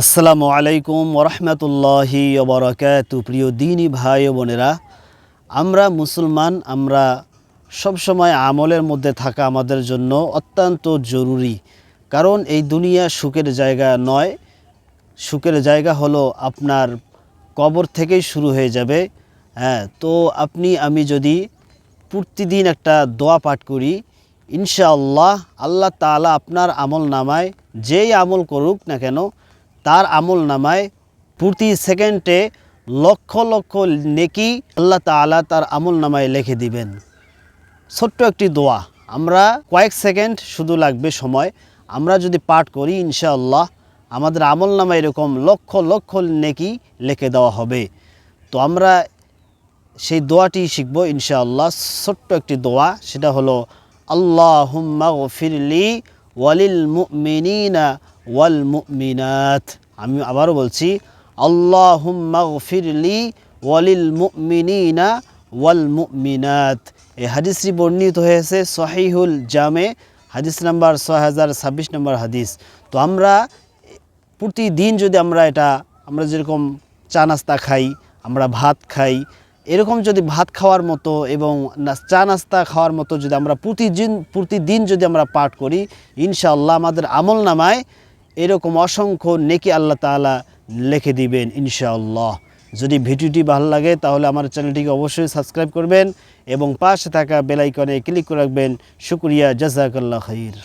আসসালামু আলাইকুম ওরহমতুল্লাহি ওবরাকাত। প্রিয় দিনী ভাই বোনেরা, আমরা মুসলমান, আমরা সবসময় আমলের মধ্যে থাকা আমাদের জন্য অত্যন্ত জরুরি। কারণ এই দুনিয়া সুখের জায়গা নয়, সুখের জায়গা হলো আপনার কবর থেকেই শুরু হয়ে যাবে। হ্যাঁ তো আপনি, আমি যদি প্রতিদিন একটা দোয়া পাঠ করি, ইনশাআল্লাহ, আল্লাহ তাআলা আপনার আমল নামায় যেই আমল করুক না কেন তার আমল নামায় প্রতি সেকেন্ডে লক্ষ লক্ষ নেকি আল্লাহ তাআলা তার আমল নামায় লিখে দিবেন। ছোট্ট একটি দোয়া। আমরা কয়েক সেকেন্ড শুধু লাগবে সময়। আমরা যদি পাঠ করি, ইনশাআল্লাহ আমাদের আমল নামা এরকম লক্ষ লক্ষ নেকি লিখে দেওয়া হবে। তো আমরা সেই দোয়াটি শিখব ইনশাআল্লাহ। ছোট্ট একটি দোয়া, সেটা হলো আল্লাহ ফিরলি ওয়ালিল মুমিনিনা ওয়াল মুমিনাত। আমি আবারও বলছি আল্লাহ হুম্মা ফিরলি ওয়ালিল মুমিনিনা ওয়াল মুমিনাত। এই হাদিসটি বর্ণিত হয়েছে সহিহুল জামে, হাদিস নাম্বার ছয় হাজার ছাব্বিশ নম্বর হাদিস। তো আমরা প্রতিদিন যদি আমরা এটা, আমরা যেরকম চা নাস্তা খাই, আমরা ভাত খাই, এরকম যদি ভাত খাওয়ার মতো এবং চা নাস্তা খাওয়ার মতো যদি আমরা প্রতিদিন প্রতিদিন যদি আমরা পাঠ করি, ইনশাআল্লাহ আমাদের আমল নামায় এরকম অসংখ্য নেকি আল্লাহ তালা লিখে দিবেন ইনশাআল্লাহ। যদি ভিডিওটি ভালো লাগে, তাহলে আমার চ্যানেলটিকে অবশ্যই সাবস্ক্রাইব করবেন এবং পাশে থাকা বেলাইকনে ক্লিক করে রাখবেন। শুক্রিয়া জাজাকাল্লা খাইর।